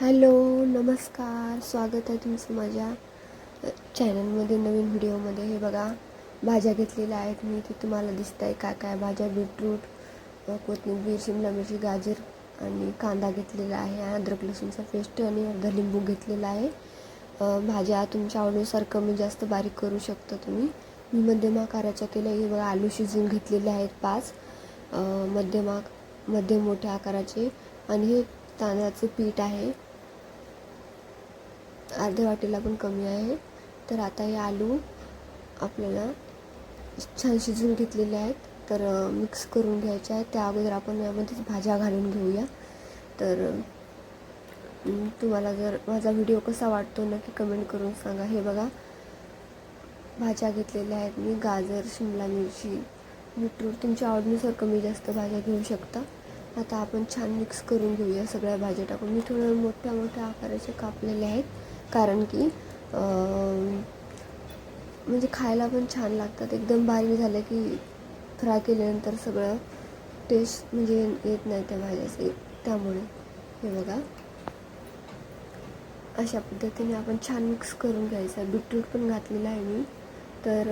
Hello नमस्कार. स्वागत आहे तुमचं माझ्या चॅनलमध्ये नवीन व्हिडिओमध्ये. हे बघा भाज्या घेतलेल्या आहेत मी. ते तुम्हाला दिसत आहे काय काय भाज्या. बीटरूट कोथिंबीर शिमला मिरची गाजर आणि कांदा घेतलेला आहे. अद्रक लसूणचा पेस्ट आणि अर्धा लिंबू घेतलेला आहे. भाज्या तुमच्या आवडीनुसार कमी जास्त बारीक करू शकता तुम्ही. मी मध्यम आकाराच्या केल्या. हे बघा आलू शिजून घेतलेले आहेत पाच. मध्यम मध्यम मोठ्या आकाराचे. आणि हे तांदळाचं पीठ आहे. अर्ध्या वाटीला पण कमी आहे. तर आता हे आलू आपल्याला छान शिजून घेतलेले आहेत. तर मिक्स करून घ्यायचे आहेत. त्या अगोदर आपण यामध्येच भाज्या घालून घेऊया. तर तुम्हाला जर माझा व्हिडिओ कसा वाटतो नक्की कमेंट करून सांगा. हे बघा. भाज्या घेतलेल्या आहेत मी. गाजर शिमला मिरची बीटरूट. तुमच्या आवडीनुसार कमी जास्त भाज्या घेऊ शकता. आता आपण छान मिक्स करून घेऊया. सगळ्या भाज्या टाकून. मी थोड्या मोठ्या मोठ्या आकाराचे कापलेले आहेत. कारण की म्हणजे खायला पण छान लागतात. एकदम बारीक झालं की फ्राय केल्यानंतर सगळं टेस्ट म्हणजे येत नाही त्या भाज्याचे. त्यामुळे. हे बघा. अशा पद्धतीने आपण छान मिक्स करून घ्यायचं. आहे बीटरूट पण घातलेलं आहे मी. तर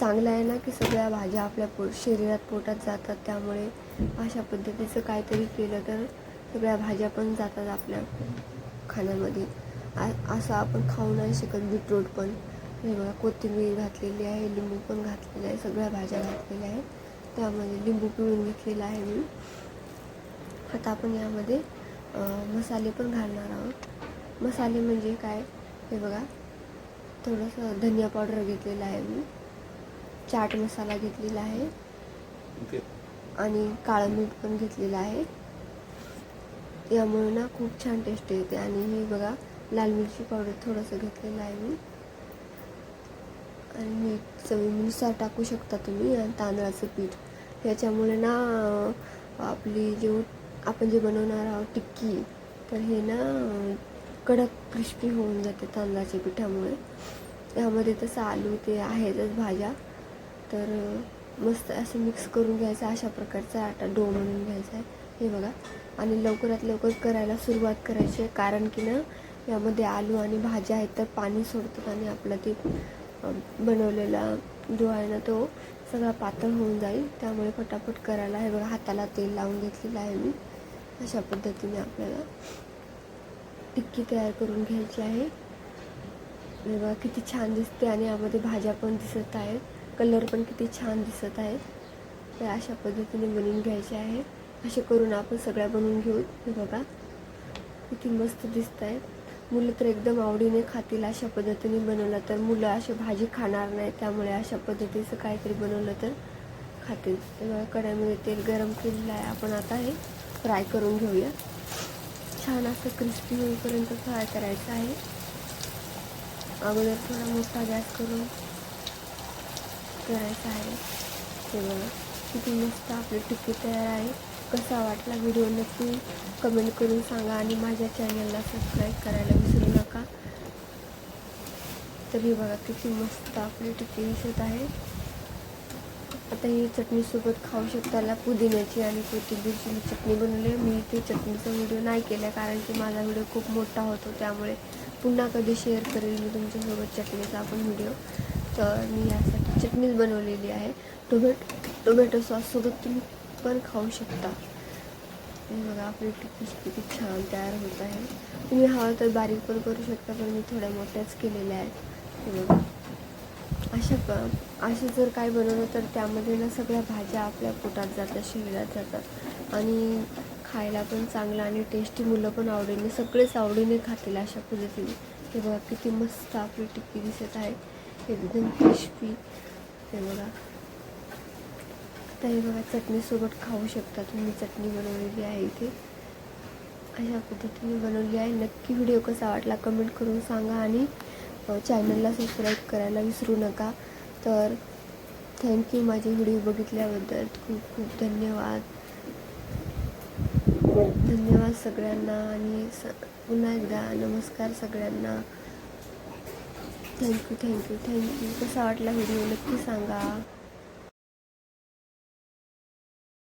चांगलं आहे ना की सगळ्या भाज्या आपल्या पो शरीरात पोटात जातात. त्यामुळे अशा पद्धतीचं काहीतरी केलं तर सगळ्या भाज्या पण जातात आपल्या. खाण्यामध्ये. आ- असं आपण खाऊ नाही शकत बीटरूट पण. हे बघा कोथिंबीर घातलेली आहे लिंबू पण घातलेलं आहे सगळ्या भाज्या घातलेल्या आहेत. त्यामध्ये लिंबू पिळून घेतलेला आहे मी. आता आपण यामध्ये मसाले पण घालणार आहोत. मसाले म्हणजे काय? हे बघा. थोडंसं धनिया पावडर घेतलेला आहे मी. चाट मसाला घेतलेला आहे. आणि काळं मीठ पण घेतलेलं आहे. यामुळे ना खूप छान टेस्ट येते. आणि हे बघा लाल मिरची पावडर थोडंसं घेतलेलं आहे मी. आणि मीठ चवीनुसार टाकू शकता तुम्ही आणि तांदळाचं पीठ. याच्यामुळे ना आपली जे आपण जे बनवणार आहोत टिक्की तर हे ना कडक क्रिस्पी होऊन जाते तांदळाच्या पिठामुळे. यामध्ये तसं आलू ते आहेतच भाज्या. तर मस्त असं मिक्स करून घ्यायचं अशा प्रकारचा आटा डो म्हणून घ्यायचा आहे. हे बघा. आणि लवकरात लवकर करायला सुरुवात करायची आहे. कारण की ना यामध्ये आलू आणि भाज्या आहेत तर पाणी सोडतात आणि आपला ते बनवलेला जो आहे ना तो सगळा पातळ होऊन जाईल. त्यामुळे फटाफट करायला हे बघा हाताला तेल लावून घेतलेलं आहे मी. अशा पद्धतीने आपल्याला टिक्की तयार करून घ्यायची आहे. हे बघा किती छान दिसते आणि यामध्ये भाज्या पण दिसत आहेत. कलर पण किती छान दिसत आहेत. तर अशा पद्धतीने बनवून घ्यायचे आहे. असे करून आपण सगळ्या बनवून घेऊ. हे बघा. किती मस्त दिसत आहेत मुलं तर एकदम आवडीने खातील अशा पद्धतीने बनवलं तर. मुलं अशी भाजी खाणार नाही त्यामुळे अशा पद्धतीचं काहीतरी बनवलं तर खातील. तेव्हा तेल गरम केलेलं आहे. आपण आता हे फ्राय करून घेऊया. छान असं क्रिस्पी होईपर्यंत फ्राय करायचं आहे. अगोदर थोडा मोठा गॅस करून करायचा आहे. ते बघा किती मस्त आपली टिक्की तयार आहे. कसा वाटला व्हिडिओ नक्की कमेंट करून सांगा आणि माझ्या चॅनलला सबस्क्राईब करायला विसरू नका. तर हे बघा किती मस्त आपली टिक्की दिसत आहे. आता ही चटणीसोबत खाऊ शकता पुदिन्याची आणि कोथिंबीरची मी चटणी बनवली. मी ते चटणीचा व्हिडिओ नाही केला कारण की माझा व्हिडिओ खूप मोठा होतो. त्यामुळे पुन्हा कधी शेअर करेल मी तुमच्यासोबत चटणीचा आपण व्हिडिओ तर मी यासाठी चटणीच बनवलेली आहे. टोमॅटो टोमॅटो सॉससोबत तुम्ही पण खाऊ शकता. हे बघा आपली टिक्की किती छान तयार होत आहे. तुम्ही हवं तर बारीक पण करू शकता पण मी थोड्या मोठ्याच केलेल्या आहेत. हे बघा. अशा प असे जर काय बनवलं तर त्यामध्ये ना सगळ्या भाज्या आपल्या पोटात जातात शरीरात जातात. आणि खायला पण चांगलं आणि टेस्टी मुलं पण आवडीने सगळेच आवडीने खातील अशा पद्धतीने. हे बघा किती मस्त आपली टिक्की दिसत आहे. एकदम क्रिस्पी हे बघा. आता हे बघा चटणीसोबत खाऊ शकता तुम्ही. चटणी बनवलेली आहे इथे. अशा पद्धतीने बनवली आहे. नक्की व्हिडिओ कसा वाटला कमेंट करून सांगा आणि चॅनलला सबस्क्राईब करायला विसरू नका. तर थँक्यू माझे व्हिडिओ बघितल्याबद्दल. खूप खूप धन्यवाद. धन्यवाद सगळ्यांना आणि स पुन्हा एकदा नमस्कार सगळ्यांना. थँक्यू थँक्यू थँक्यू कसा वाटला व्हिडिओ नक्की सांगा.